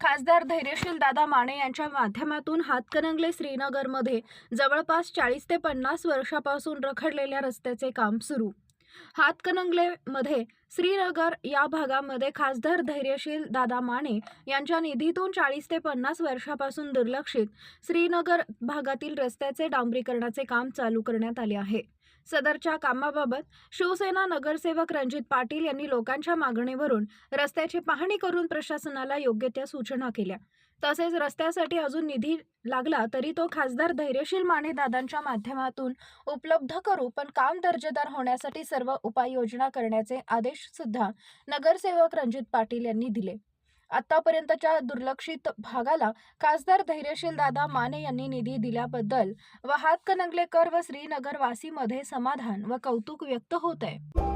खासदार धैर्यशील दादा माने यांच्या माध्यमातून हातकणंगले श्रीनगरमध्ये जवळपास चाळीस ते पन्नास वर्षापासून रखडलेल्या रस्त्याचे काम सुरू. हातकणंगलेमध्ये श्रीनगर या भागामध्ये खासदार धैर्यशील दादा माने यांच्या निधीतून चाळीस ते पन्नास वर्षापासून दुर्लक्षित श्रीनगर भागातील रस्त्याचे डांबरीकरणाचे काम चालू करण्यात आले आहे. सदरच्या कामाबाबत शिवसेना नगरसेवक रणजित पाटील यांनी लोकांच्या मागणीवरून रस्त्याची पाहणी करून प्रशासनाला योग्य त्या सूचना केल्या. तसेच रस्त्यासाठी अजून निधी लागला तरी तो खासदार धैर्यशील माने दादांच्या माध्यमातून उपलब्ध करू पण काम दर्जेदार होण्यासाठी सर्व उपाययोजना करण्याचे आदेश सुद्धा नगरसेवक रणजित पाटील यांनी दिले. आतापर्यंतच्या दुर्लक्षित भागाला खासदार धैर्यशील दादा माने यांनी निधी दिल्याबद्दल व हातकणंगलेकर व श्रीनगरवासीमध्ये समाधान व कौतुक व्यक्त होत आहे